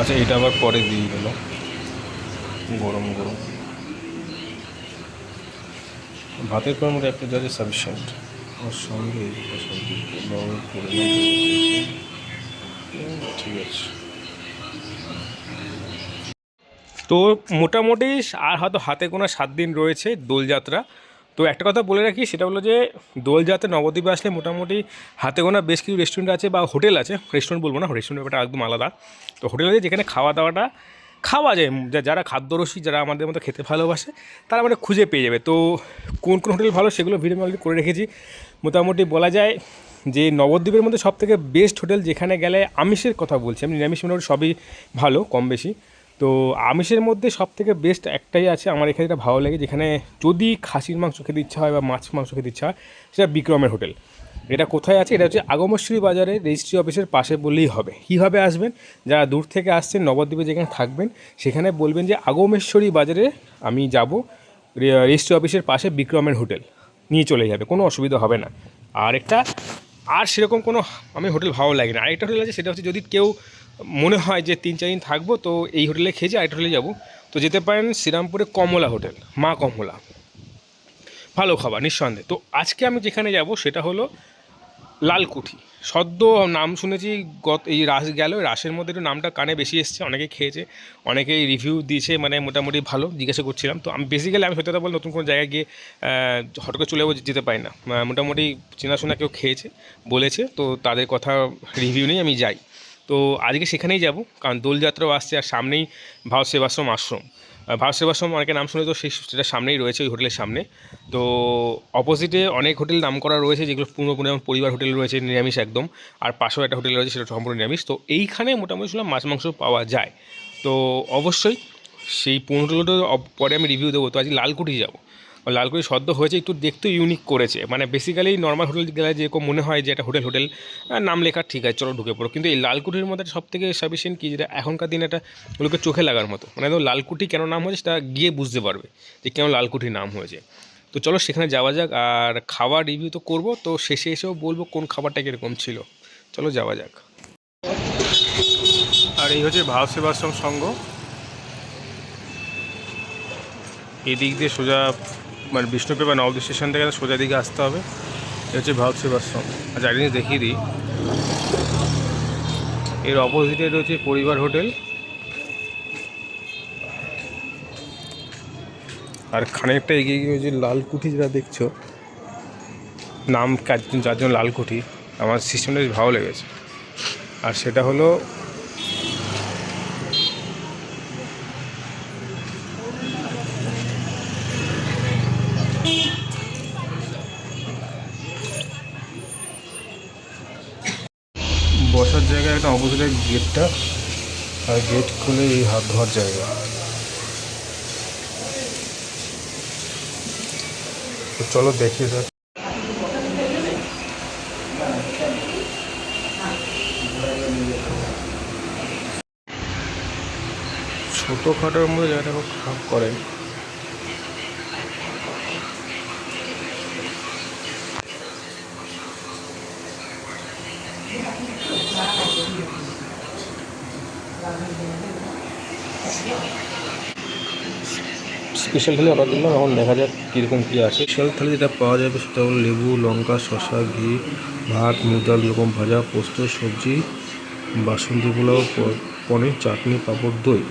আচ্ছা এটা আবার পরে দিয়ে গেল গরম গরম। ভাতের পর মধ্যে একটা যাচ্ছে সাফিসিয়েন্ট ওর সঙ্গে ঠিক আছে। তো মোটামুটি আর হয়তো হাতে গোনা সাত দিন রয়েছে দোলযাত্রা। তো একটা কথা বলে রাখি, সেটা হলো যে দোলযাত্রা নবদ্বীপে আসলে মোটামুটি হাতে গোনা বেশ কিছু রেস্টুরেন্ট আছে বা হোটেল আছে রেস্টুরেন্ট বলব না রেস্টুরেন্ট ব্যাপারটা একদম আলাদা। তো হোটেল আছে যেখানে খাওয়া দাওয়াটা খাওয়া যায় যারা খাদ্যরসী, যারা আমাদের মতো খেতে ভালোবাসে, তারা মানে খুঁজে পেয়ে যাবে। তো কোন কোন হোটেল ভালো সেগুলো ভিডিও অলরেডি করে রেখেছি। মোটামুটি বলা যায় যে নবদ্বীপের মধ্যে সব থেকে বেস্ট হোটেল যেখানে গেলে আমিষের কথা বলছি, আমি নিরামিষ মোটামুটি সবই ভালো কম বেশি তো আমিষের মধ্যে সব থেকে বেস্ট একটাই আছে, আমার এখানে যেটা ভালো লাগে, যেখানে যদি খাসির মাংস খেতে ইচ্ছা হয় বা মাছ মাংস খেতে ইচ্ছা হয়, সেটা বিক্রমের হোটেল। এটা কোথায় আছে? এটা হচ্ছে আগমশ্বরী বাজারে রেজিস্ট্রি অফিসের পাশে বললেই হবে। কীভাবে আসবেন? যারা দূর থেকে আসছেন, নবদ্বীপে যেখানে থাকবেন, সেখানে বলবেন যে আগমেশ্বরী বাজারে আমি যাব রেজিস্ট্রি অফিসের পাশে বিক্রমের হোটেল। নিয়ে চলে যাবে, কোনো অসুবিধা হবে না। আর একটা, আর সেরকম কোনো আমি হোটেল ভালো লাগে না। আরেকটা হোটেল আছে, সেটা হচ্ছে যদি কেউ মনে হয় যে তিন চার দিন থাকব, তো এই হোটেলে খেয়েছি আরেকটা হোটেলে যাব। তো যেতে পারেন শ্রীরামপুরে কমলা হোটেল, মা কমলা। ভালো খাবার, নিঃসন্দেহে। তো আজকে আমি যেখানে যাব সেটা হলো লালকুঠি। সদ্য নাম শুনেছি, গত এই রাস গেল রাসের মধ্যে একটু নামটা কানে বেশি এসছে অনেকে খেয়েছে, অনেকেই রিভিউ দিয়েছে মানে মোটামুটি ভালো, জিজ্ঞাসা করছিলাম। তো আমি বেসিক্যালি আমি সত্যি বল নতুন কোনো জায়গায় গিয়ে হঠাৎ করে চলে যাব, যেতে পারি না। মোটামুটি চেনাশোনা কেউ খেয়েছে, বলেছে, তো তাদের কথা রিভিউ নিয়ে আমি যাই। তো আজকে সেখানেই যাব, কারণ দোলযাত্রাও আসছে আর সামনেই ভারত সেবাশ্রম আশ্রম। ভারত সেবাশ্রম অনেকে নাম শুনে তো সেই সেটা সামনেই রয়েছে ওই হোটেলের সামনে। তো অপোজিটে অনেক হোটেল নাম করা রয়েছে, যেগুলো পূর্ণ যেমন পরিবার হোটেল রয়েছে, নিরামিষ একদম। আর পাশেও একটা হোটেল রয়েছে, সেটা সম্পূর্ণ নিরামিষ। তো এইখানে মোটামুটি শুনলাম মাছ মাংস পাওয়া যায়। তো অবশ্যই সেই পনেরোটা পরে আমি রিভিউ দেবো। তো আজকে লালকুঠি যাব। লালকুঠি সদ্য হয়েছে, একটু দেখতে ইউনিক করেছে। মানে বেসিক্যালি নর্মাল হোটেল গেলে যেরকম মনে হয় যে একটা হোটেল হোটেল নাম লেখা ঠিক আছে, চলো ঢুকে পড়ো। কিন্তু এই লালকুঠির মধ্যে সব থেকে সাফিসিয়েন্ট কী, যেটা এখনকার দিনে একটা লোকের চোখে লাগার মতো। মানে একদম লালকুঠি কেন নাম হয়েছে, সেটা গিয়ে বুঝতে পারবে যে কেন লালকুঠি নাম হয়েছে। তো চলো সেখানে যাওয়া যাক, আর খাবার রিভিউ তো করব, তো শেষে এসেও বলব কোন খাবারটা কীরকম ছিল। চলো যাওয়া যাক। আর এই হচ্ছে ভারত সেবাশ্রম সংঘ। এদিক দিয়ে সোজা মানে বিষ্ণুপুর বা নবদ্বীপ স্টেশন থেকে সোজা দিকে আসতে হবে। এটা হচ্ছে ভারত সেবাশ্রম। আচ্ছা একটা জিনিস দেখিয়ে দিই। এর অপোজিটে রয়েছে পরিবার হোটেল। আর খানিকটা এগিয়ে গিয়ে যে লালকুঠি যেটা দেখছ। নাম যার জন্য লালকুঠি। আমার সিস্টেমটা বেশ ভালো লেগেছে। আর সেটা হলো বসার জায়গা একদম অপোজিটের গেটটা আর গেট খুলে এই হাত ধোয়ার জায়গা। তো চলো দেখিয়ে যাক ছোটোখাটোর মধ্যে জায়গাটা খুব খারাপ করে। স্পেশাল থালি অর্ডার দিলাম এখন দেখা যাক কীরকম কী আছে। স্পেশাল থালি যেটা পাওয়া যাবে সেটা হলো লেবু লঙ্কা শসা ঘি ভাত মুগ ডাল রকম ভাজা পোস্ত সবজি বাসন্তী পোলাও প- পনির চাটনি পাঁপড় দই।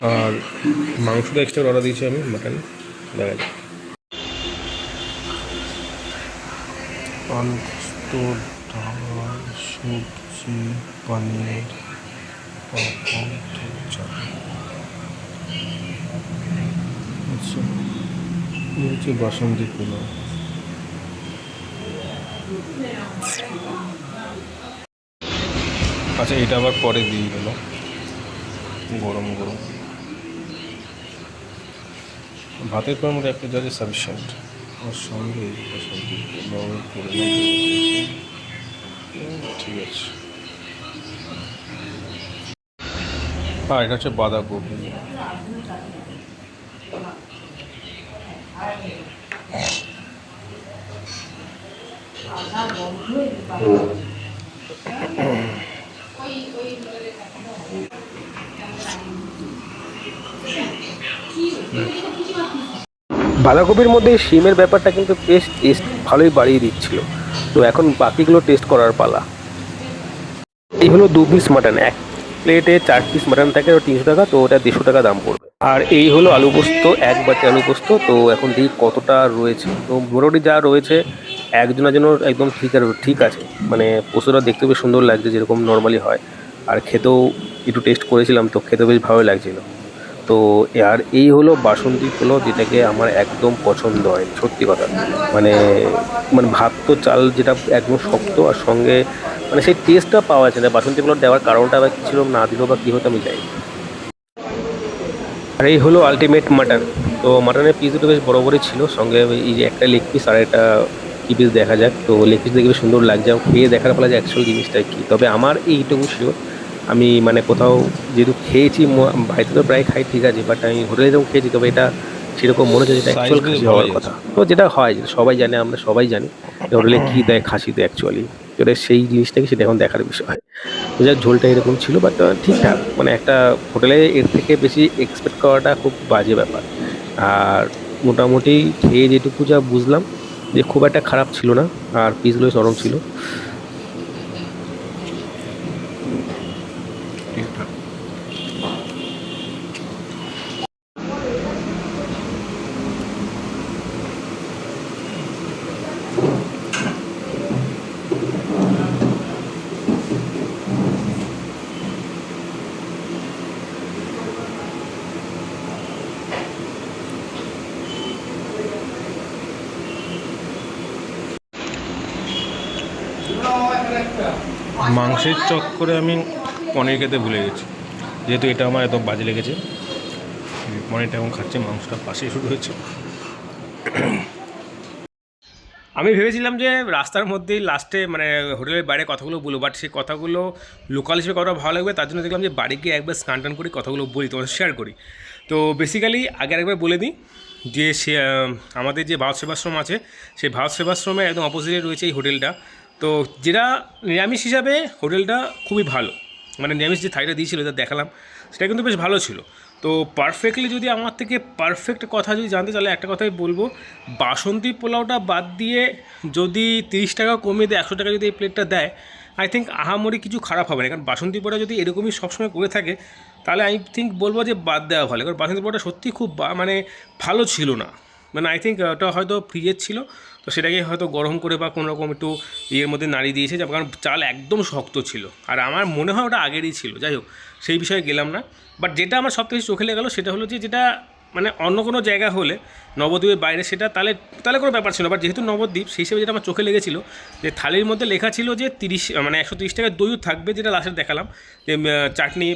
আর মাংসটা এক্সট্রা অর্ডার দিয়েছি আমি মাটন দেখা যাক। ডাল সবজি পনির পাঁপড় চাটনি। আচ্ছা। এই হচ্ছে বাসন্তী পোলাও। আচ্ছা এটা আবার পরে দিয়ে গেল। গরম গরম। ভাতের পর মধ্যে একটা যাচ্ছে সাফিসিয়েন্ট আমার সঙ্গে বাসন্তী সবজি করে। ঠিক আছে। হ্যাঁ এটা হচ্ছে বাঁধাকপি। বাঁধাকপির মধ্যে সিমের ব্যাপারটা কিন্তু বেশ টেস্ট ভালোই বাড়িয়ে দিচ্ছিল। তো এখন বাকিগুলো টেস্ট করার পালা। এই হলো দু পিস মাটন এক প্লেটে চার পিস মাটন থাকে তিনশো টাকা, তো ওটা দেড়শো টাকা দাম পড়বে। আর এই হলো আলু পোস্ত, এক বাটি আলু পোস্ত, তো এখন দেখি কতটা রয়েছে। তো মোটামুটি যা রয়েছে একজনের জন্য একদম ঠিক আর ঠিক আছে। মানে পোস্তটা দেখতে বেশ সুন্দর লাগছে যেরকম নর্মালি হয়। আর খেতেও একটু টেস্ট করেছিলাম তো খেতে বেশ ভালো লাগছিল। তো আর এই হলো বাসন্তী পোলাও যেটাকে আমার একদম পছন্দ হয়, সত্যি কথা। মানে মানে ভাত তো চাল যেটা একদম শক্ত আর সঙ্গে মানে সেই টেস্টটা পাওয়া যায় না। বাসন্তী পোলাও দেওয়ার কারণটা বা কী ছিল, না দিল বা কী হতো আমি যাই আর এই হলো আলটিমেট মাটন তো মাটনের পিস দুটো বেশ বড় বড়ই ছিল, সঙ্গে এই যে একটা লেগ পিস আর একটা কি পিস দেখা যাক। তো লেগ পিস দেখে বেশ সুন্দর লাগছে। খেয়ে দেখার ফলে যে অ্যাকচুয়াল জিনিসটা কী। তবে আমার এইটুকু ছিল। আমি মানে কোথাও যেহেতু খেয়েছি বাড়িতে তো প্রায় খাই ঠিক আছে বাট আমি হোটেলে যখন খেয়েছি তবে এটা সেরকম মনে হচ্ছে যেটা অ্যাকচুয়াল খাসি হওয়ার কথা। তো যেটা হয় যেটা সবাই জানে আমরা সবাই জানি হোটেলে কী দেয় খাসি খাসিতে অ্যাকচুয়ালি এবারে সেই জিনিসটাকে সেটা এখন দেখার বিষয়। তো যাক ঝোলটা এরকম ছিল বাট ঠিকঠাক। মানে একটা হোটেলে এর থেকে বেশি এক্সপেক্ট করাটা খুব বাজে ব্যাপার। আর মোটামুটি খেয়ে যেটুকু যা বুঝলাম যে খুব একটা খারাপ ছিল না আর পিসগুলো সরম ছিল। মাংসের চক্করে আমি পনির খেতে ভুলে গেছি। যেহেতু এটা আমার এত বাজে লেগেছে পনিরটা এখন খাচ্ছি, মাংসটা পাশে শুরু হয়েছে। আমি ভেবেছিলাম যে রাস্তার মধ্যেই লাস্টে মানে হোটেলের বাইরে কথাগুলো বলব বাট সেই কথাগুলো লোকাল হিসেবে কতটা ভালো লাগবে তার জন্য দেখলাম যে বাড়ি গিয়ে একবার স্নান টান করি কথাগুলো বলি, তোমাদের শেয়ার করি। তো বেসিক্যালি আগে একবার বলে দিই যে সে আমাদের যে ভারত সেবাশ্রম আছে, সেই ভারত সেবাশ্রমের একদম অপোজিটে রয়েছে এই হোটেলটা। তো যেটা নিরামিষ হিসাবে হোটেলটা খুবই ভালো। মানে নিরামিষ যে থাইটা দিয়েছিল যেটা দেখালাম, সেটা কিন্তু বেশ ভালো ছিল। তো পারফেক্টলি যদি আমার থেকে পারফেক্ট কথা যদি জানতে তাহলে একটা কথাই বলব, বাসন্তী পোলাওটা বাদ দিয়ে যদি তিরিশ টাকা কমিয়ে দেয়, একশো টাকা যদি এই প্লেটটা দেয় আই থিঙ্ক আহামরি কিছু খারাপ হবে না। কারণ বাসন্তী পোড়া যদি এরকমই সবসময় করে থাকে, তাহলে আই থিঙ্ক বলব যে বাদ দেওয়া ভালো। কারণ বাসন্তী পোড়াটা সত্যি খুব মানে ভালো ছিল না। মানে আই থিঙ্ক ওটা হয়তো ফ্রিজের ছিল তো সেটাকে হয়তো গরম করে বা কোনো রকম একটু ইয়ের মধ্যে নাড়িয়ে দিয়েছে যা- কারণ চাল একদম শক্ত ছিল। আর আমার মনে হয় ওটা আগেরই ছিল। যাই হোক, সেই বিষয়ে গেলাম না। বাট যেটা আমার সব থেকে চোখে লেগে গেলো সেটা হলো যে, যেটা মানে অন্য কোনো জায়গা হলে নবদ্বীপের বাইরে সেটা তাহলে তাহলে কোনো ব্যাপার ছিল বাট যেহেতু নবদ্বীপ, সেই হিসেবে যেটা আমার চোখে লেগেছিল, যে থালির মধ্যে লেখা ছিল যে তিরিশ মানে একশো তিরিশ টাকার দইও থাকবে, যেটা লাস্টে দেখালাম, যে চাটনি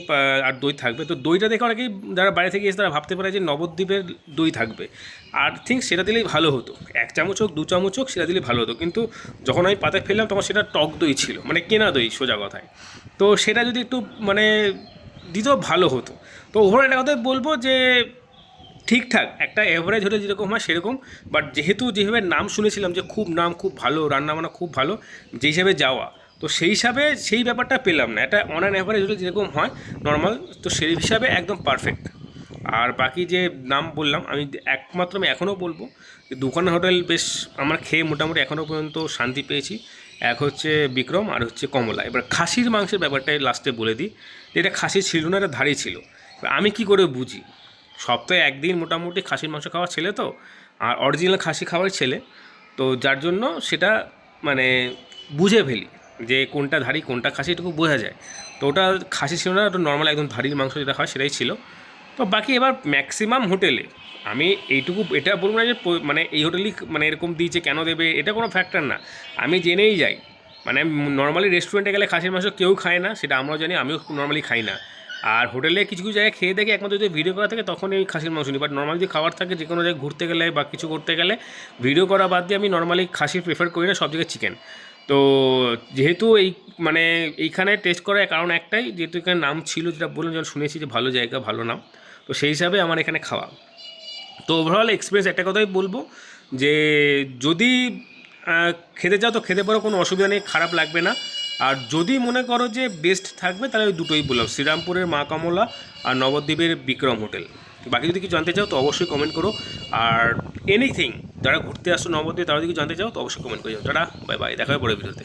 আর দই থাকবে। তো দইটা দেখে অনেকেই যারা বাইরে থেকে এসে তারা ভাবতে পারে যে নবদ্বীপের দই থাকবে। আর থিঙ্ক সেটা দিলেই ভালো হতো। এক চামচ হোক, দু চামচ হোক, সেটা দিলেই ভালো হতো। কিন্তু যখন আমি পাতায় ফেললাম, তখন সেটা টক দই ছিল মানে কেনা দই সোজা কথায়। তো সেটা যদি একটু মানে দিতেও ভালো হতো। তো ওভারঅল একটা কথাই বলব যে ঠিকঠাক, একটা অ্যাভারেজ হলে যেরকম হয় সেরকম বাট যেহেতু যেভাবে নাম শুনেছিলাম যে খুব নাম খুব ভালো, রান্নাবান্না খুব ভালো, যে হিসাবে যাওয়া, তো সেই হিসাবে সেই ব্যাপারটা পেলাম না। এটা অন অ্যান অ্যাভারেজ হলে যেরকম হয় নর্মাল তো সেই হিসাবে একদম পারফেক্ট আর বাকি যে নাম বললাম, আমি একমাত্র আমি এখনও বলব, যে দুখানা হোটেল বেশ আমার খেয়ে মোটামুটি এখনও পর্যন্ত শান্তি পেয়েছি। এক হচ্ছে বিক্রম, আর হচ্ছে কমলা। এবার খাসির মাংসের ব্যাপারটাই লাস্টে বলে দিই এটা খাসি ছিল না, এটা ধাড়ি ছিল। আমি কি করে বুঝি? সপ্তাহে একদিন মোটামুটি খাসির মাংস খাওয়ার ছেলে তো, আর অরিজিনাল খাসি খাওয়ার ছেলে। তো যার জন্য সেটা মানে বুঝে ফেলি যে কোনটা ধাড়ি, কোনটা খাসি, এটুকু বোঝা যায়। তো ওটা খাসি ছিল না, ওটা নর্মাল একদম ধাড়ির মাংস যেটা হয় সেটাই ছিল। তো বাকি এবার ম্যাক্সিমাম হোটেলে আমি এইটুকু, এটা বলব না যে মানে এই হোটেলই মানে এরকম দিয়েছে কেন দেবে, এটা কোনো ফ্যাক্টর না। আমি জেনেই যাই। মানে নর্মালি রেস্টুরেন্টে গেলে খাসির মাংস কেউ খায় না, সেটা আমরাও জানি, আমিও নর্মালি খাই না। আর হোটেলে কিছু কিছু জায়গায় খেয়ে দেখে একমাত্র যদি ভিডিও করা থাকে তখন এই খাসির মাংস নিই। বাট নর্মালি যদি খাবার থাকে, যে কোনো জায়গায় ঘুরতে গেলে বা কিছু করতে গেলে ভিডিও করা বাদ দিয়ে আমি নর্মালি খাসি প্রেফার করি না, সব জায়গায় চিকেন তো যেহেতু এই মানে এইখানে টেস্ট করার কারণ একটাই, যেহেতু এখানে নাম ছিল, যেটা বললাম, যেমন শুনেছি যে ভালো জায়গা, ভালো নাম। তো সেই হিসাবে আমার এখানে খাওয়া। তো ওভারঅল এক্সপিরিয়েন্স একটা কথাই বলব যে যদি খেতে যাও তো খেতে পারো, কোনো অসুবিধা নেই, খারাপ লাগবে না। আর যদি মনে করো যে বেস্ট থাকবে, তাহলে ওই দুটোই বললাম। শ্রীরামপুরের মা কমলা আর নবদ্বীপের বিক্রম হোটেল। বাকি যদি কিছু জানতে চাও, তো অবশ্যই কমেন্ট করো। আর এনিথিং যারা ঘুরতে আসো নবদ্বীপ, তারা যদি কিছু জানতে চাও, তো অবশ্যই কমেন্ট করে যাও। তারা বাই বাই দেখা হবে পরে ভিডিওতে